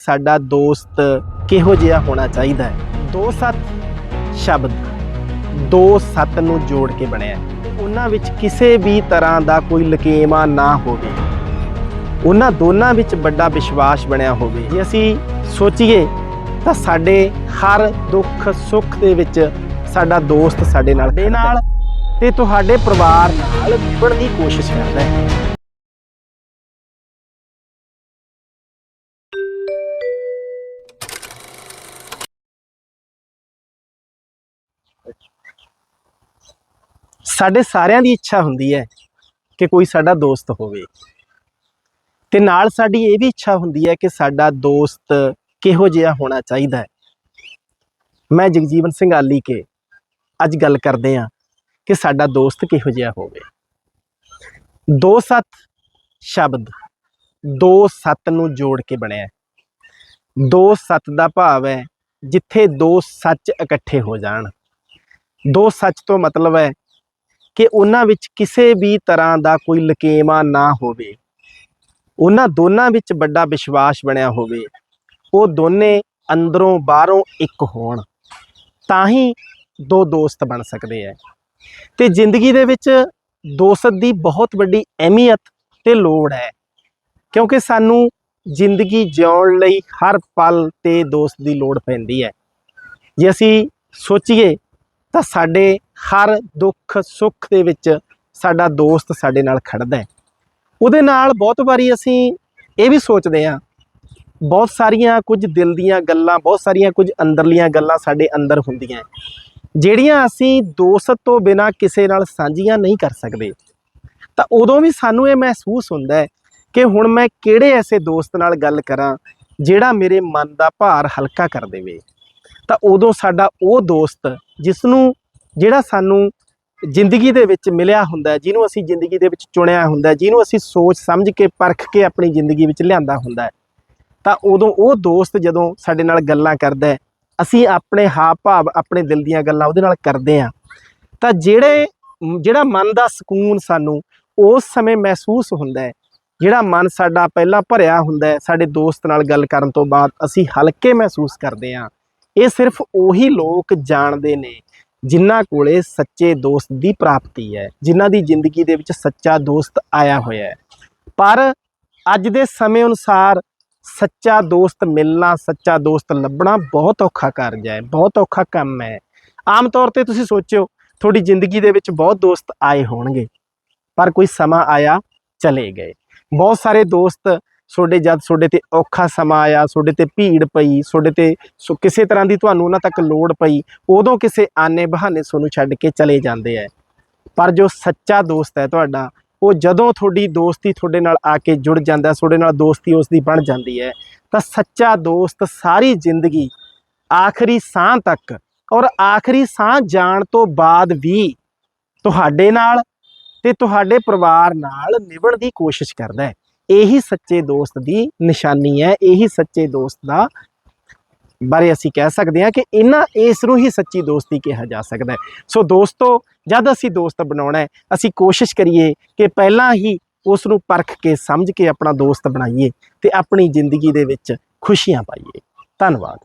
ਸਾਡਾ ਦੋਸਤ ਕਿਹੋ ਜਿਹਾ ਹੋਣਾ ਚਾਹੀਦਾ ਹੈ? ਦੋ ਸੱਤ ਸ਼ਬਦ ਦੋ ਸੱਤ ਨੂੰ ਜੋੜ ਕੇ ਬਣਿਆ ਹੈ। ਉਹਨਾਂ ਵਿੱਚ ਕਿਸੇ ਵੀ ਤਰ੍ਹਾਂ ਦਾ ਕੋਈ ਲਕੇਮਾ ਨਾ ਹੋਵੇ। ਉਹਨਾਂ ਦੋਨਾਂ ਵਿੱਚ ਵੱਡਾ ਵਿਸ਼ਵਾਸ ਬਣਿਆ ਹੋਵੇ। ਜੇ ਅਸੀਂ ਸੋਚੀਏ ਤਾਂ ਸਾਡੇ ਹਰ ਦੁੱਖ ਸੁੱਖ ਦੇ ਵਿੱਚ ਸਾਡਾ ਦੋਸਤ ਸਾਡੇ ਨਾਲ ਦੇ ਨਾਲ ਤੇ ਤੁਹਾਡੇ ਪਰਿਵਾਰ ਨਾਲ ਨਿਭਣ ਦੀ ਕੋਸ਼ਿਸ਼ ਕਰਦਾ ਹੈ। ਸਾਡੇ ਸਾਰਿਆਂ ਦੀ ਇੱਛਾ ਹੁੰਦੀ ਹੈ ਕਿ ਕੋਈ ਸਾਡਾ ਦੋਸਤ ਹੋਵੇ। ਤੇ ਨਾਲ ਸਾਡੀ ਇਹ ਵੀ ਇੱਛਾ ਹੁੰਦੀ ਹੈ ਕਿ ਸਾਡਾ ਦੋਸਤ ਕਿਹੋ ਜਿਹਾ ਹੋਣਾ ਚਾਹੀਦਾ ਹੈ। ਮੈਂ ਜਗਜੀਵਨ ਸਿੰਘ ਆਲੀ ਕੇ ਅੱਜ ਗੱਲ ਕਰਦੇ ਹਾਂ ਕਿ ਸਾਡਾ ਦੋਸਤ ਕਿਹੋ ਜਿਹਾ ਹੋਵੇ। ਦੋ ਸੱਤ ਸ਼ਬਦ, ਦੋ ਸੱਤ ਨੂੰ ਜੋੜ ਕੇ ਬਣਿਆ ਦੋ ਸੱਤ ਦਾ ਭਾਵ ਹੈ ਜਿੱਥੇ ਦੋ ਸੱਚ ਇਕੱਠੇ ਹੋ ਜਾਣ। ਦੋ ਸੱਚ ਤੋਂ ਮਤਲਬ ਹੈ ਕਿ ਉਹਨਾਂ ਵਿੱਚ ਕਿਸੇ ਵੀ ਤਰ੍ਹਾਂ ਦਾ ਕੋਈ ਲਕੇਮਾ ਨਾ ਹੋਵੇ। ਉਹਨਾਂ ਦੋਨਾਂ ਵਿੱਚ ਵੱਡਾ ਵਿਸ਼ਵਾਸ ਬਣਿਆ ਹੋਵੇ। ਉਹ ਦੋਨੇ ਅੰਦਰੋਂ ਬਾਹਰੋਂ ਇੱਕ ਹੋਣ, ਤਾਂ ਹੀ ਦੋ ਦੋਸਤ ਬਣ ਸਕਦੇ ਹੈ ਤੇ ਜ਼ਿੰਦਗੀ ਦੇ ਵਿੱਚ ਦੋਸਤ ਦੀ ਬਹੁਤ ਵੱਡੀ ਅਹਿਮੀਅਤ ਤੇ ਲੋੜ ਹੈ, ਕਿਉਂਕਿ ਸਾਨੂੰ ਜ਼ਿੰਦਗੀ ਜਿਉਣ ਲਈ ਹਰ ਪਲ ਤੇ ਦੋਸਤ ਦੀ ਲੋੜ ਪੈਂਦੀ ਹੈ ਜੇ ਅਸੀਂ ਸੋਚੀਏ ਤਾਂ ਸਾਡੇ ਹਰ ਦੁੱਖ ਸੁੱਖ ਦੇ ਵਿੱਚ ਸਾਡਾ ਦੋਸਤ ਸਾਡੇ ਨਾਲ ਖੜਦਾ ਹੈ। ਉਹਦੇ ਨਾਲ ਬਹੁਤ ਵਾਰੀ ਅਸੀਂ ਇਹ ਵੀ ਸੋਚਦੇ ਹਾਂ, ਬਹੁਤ ਸਾਰੀਆਂ ਕੁਝ ਦਿਲ ਦੀਆਂ ਗੱਲਾਂ, ਬਹੁਤ ਸਾਰੀਆਂ ਕੁਝ ਅੰਦਰਲੀਆਂ ਗੱਲਾਂ ਸਾਡੇ ਅੰਦਰ ਹੁੰਦੀਆਂ ਜਿਹੜੀਆਂ ਅਸੀਂ ਦੋਸਤ ਤੋਂ ਬਿਨਾ ਕਿਸੇ ਨਾਲ ਸਾਂਝੀਆਂ ਨਹੀਂ ਕਰ ਸਕਦੇ। ਤਾਂ ਉਦੋਂ ਵੀ ਸਾਨੂੰ ਇਹ ਮਹਿਸੂਸ ਹੁੰਦਾ ਹੈ ਕਿ ਹੁਣ ਮੈਂ ਕਿਹੜੇ ਐਸੇ ਦੋਸਤ ਨਾਲ ਗੱਲ ਕਰਾਂ, ਜਿਹੜਾ ਮੇਰੇ ਮਨ ਦਾ ਭਾਰ ਹਲਕਾ ਕਰ ਦੇਵੇ। ਤਾਂ ਉਦੋਂ ਸਾਡਾ ਉਹ ਦੋਸਤ ਜਿਸ ਨੂੰ ਜਿਹੜਾ ਸਾਨੂੰ ਜ਼ਿੰਦਗੀ ਦੇ ਵਿੱਚ ਮਿਲਿਆ ਹੁੰਦਾ ਜਿਹਨੂੰ ਅਸੀਂ ਜ਼ਿੰਦਗੀ ਦੇ ਵਿੱਚ ਚੁਣਿਆ ਹੁੰਦਾ ਜਿਹਨੂੰ ਅਸੀਂ ਸੋਚ ਸਮਝ ਕੇ, ਪਰਖ ਕੇ ਆਪਣੀ ਜ਼ਿੰਦਗੀ ਵਿੱਚ ਲਿਆਂਦਾ ਹੁੰਦਾ ਤਾਂ ਉਦੋਂ ਉਹ ਦੋਸਤ ਜਦੋਂ ਸਾਡੇ ਨਾਲ ਗੱਲਾਂ ਕਰਦਾ ਅਸੀਂ ਆਪਣੇ ਹਾਵ ਭਾਵ ਆਪਣੇ ਦਿਲ ਦੀਆਂ ਗੱਲਾਂ ਉਹਦੇ ਨਾਲ ਕਰਦੇ ਹਾਂ, ਤਾਂ ਜਿਹੜੇ, ਜਿਹੜਾ ਮਨ ਦਾ ਸਕੂਨ ਸਾਨੂੰ ਉਸ ਸਮੇਂ ਮਹਿਸੂਸ ਹੁੰਦਾ ਹੈ, ਜਿਹੜਾ ਮਨ ਸਾਡਾ ਪਹਿਲਾਂ ਭਰਿਆ ਹੁੰਦਾ ਹੈ, ਸਾਡੇ ਦੋਸਤ ਨਾਲ ਗੱਲ ਕਰਨ ਤੋਂ ਬਾਅਦ ਅਸੀਂ ਹਲਕੇ ਮਹਿਸੂਸ ਕਰਦੇ ਹਾਂ ਇਹ ਸਿਰਫ ਉਹੀ ਲੋਕ ਜਾਣਦੇ ਨੇ ਜਿਨ੍ਹਾਂ ਕੋਲੇ ਸੱਚੇ ਦੋਸਤ ਦੀ ਪ੍ਰਾਪਤੀ ਹੈ, ਜਿਨ੍ਹਾਂ ਦੀ ਜ਼ਿੰਦਗੀ ਦੇ ਵਿੱਚ ਸੱਚਾ ਦੋਸਤ ਆਇਆ ਹੋਇਆ ਹੈ। ਪਰ ਅੱਜ ਦੇ ਸਮੇਂ ਅਨੁਸਾਰ ਸੱਚਾ ਦੋਸਤ ਮਿਲਣਾ, ਸੱਚਾ ਦੋਸਤ ਲੱਭਣਾ ਬਹੁਤ ਔਖਾ ਕਾਰਜ ਹੈ, ਬਹੁਤ ਔਖਾ ਕੰਮ ਹੈ। ਆਮ ਤੌਰ ਤੇ ਤੁਸੀਂ ਸੋਚਿਓ, ਤੁਹਾਡੀ ਜ਼ਿੰਦਗੀ ਦੇ ਵਿੱਚ ਬਹੁਤ ਦੋਸਤ ਆਏ ਹੋਣਗੇ, ਪਰ ਕੋਈ ਸਮਾਂ ਆਇਆ ਚਲੇ ਗਏ। ਬਹੁਤ ਸਾਰੇ ਦੋਸਤ ਤੁਹਾਡੇ ਜਦ ਤੁਹਾਡੇ ਤੇ ਔਖਾ ਸਮਾਂ ਆਇਆ ਤੁਹਾਡੇ ਤੇ ਭੀੜ ਪਈ ਤੁਹਾਡੇ ਤੇ ਸੋ ਕਿਸੇ ਤਰ੍ਹਾਂ ਦੀ ਤੁਹਾਨੂੰ ਉਹਨਾਂ ਤੱਕ ਲੋੜ ਪਈ, ਉਦੋਂ ਕਿਸੇ ਆਨੇ ਬਹਾਨੇ ਤੁਹਾਨੂੰ ਛੱਡ ਕੇ ਚਲੇ ਜਾਂਦੇ ਆ ਪਰ ਜੋ ਸੱਚਾ ਦੋਸਤ ਹੈ ਤੁਹਾਡਾ, ਉਹ ਜਦੋਂ ਤੁਹਾਡੀ ਦੋਸਤੀ ਤੁਹਾਡੇ ਨਾਲ ਆ ਕੇ ਜੁੜ ਜਾਂਦਾ ਤੁਹਾਡੇ ਨਾਲ ਦੋਸਤੀ ਉਸ ਦੀ ਬਣ ਜਾਂਦੀ ਹੈ ਤਾਂ ਸੱਚਾ ਦੋਸਤ ਸਾਰੀ ਜ਼ਿੰਦਗੀ ਆਖਰੀ ਸਾਹ ਤੱਕ ਔਰ ਆਖਰੀ ਸਾਹ ਜਾਣ ਤੋਂ ਬਾਅਦ ਵੀ ਤੁਹਾਡੇ ਨਾਲ ਤੇ ਤੁਹਾਡੇ ਪਰਿਵਾਰ ਨਾਲ ਨਿਭਣ ਦੀ ਕੋਸ਼ਿਸ਼ ਕਰਦਾ ਹੈ ਇਹੀ ਸੱਚੇ ਦੋਸਤ ਦੀ ਨਿਸ਼ਾਨੀ ਹੈ, ਇਹੀ ਸੱਚੇ ਦੋਸਤ ਦਾ ਬਾਰੇ ਅਸੀਂ ਕਹਿ ਸਕਦੇ ਹਾਂ ਕਿ ਇਹਨਾਂ ਇਸ ਨੂੰ ਹੀ ਸੱਚੀ ਦੋਸਤੀ ਕਿਹਾ ਜਾ ਸਕਦਾ ਹੈ। ਸੋ ਦੋਸਤੋ, ਜਦ ਅਸੀਂ ਦੋਸਤ ਬਣਾਉਣਾ ਹੈ, ਅਸੀਂ ਕੋਸ਼ਿਸ਼ ਕਰੀਏ ਕਿ ਪਹਿਲਾਂ ਹੀ ਉਸ ਨੂੰ ਪਰਖ ਕੇ, ਸਮਝ ਕੇ ਆਪਣਾ ਦੋਸਤ ਬਣਾਈਏ ਤੇ ਆਪਣੀ ਜ਼ਿੰਦਗੀ ਦੇ ਵਿੱਚ ਖੁਸ਼ੀਆਂ ਪਾਈਏ। ਧੰਨਵਾਦ।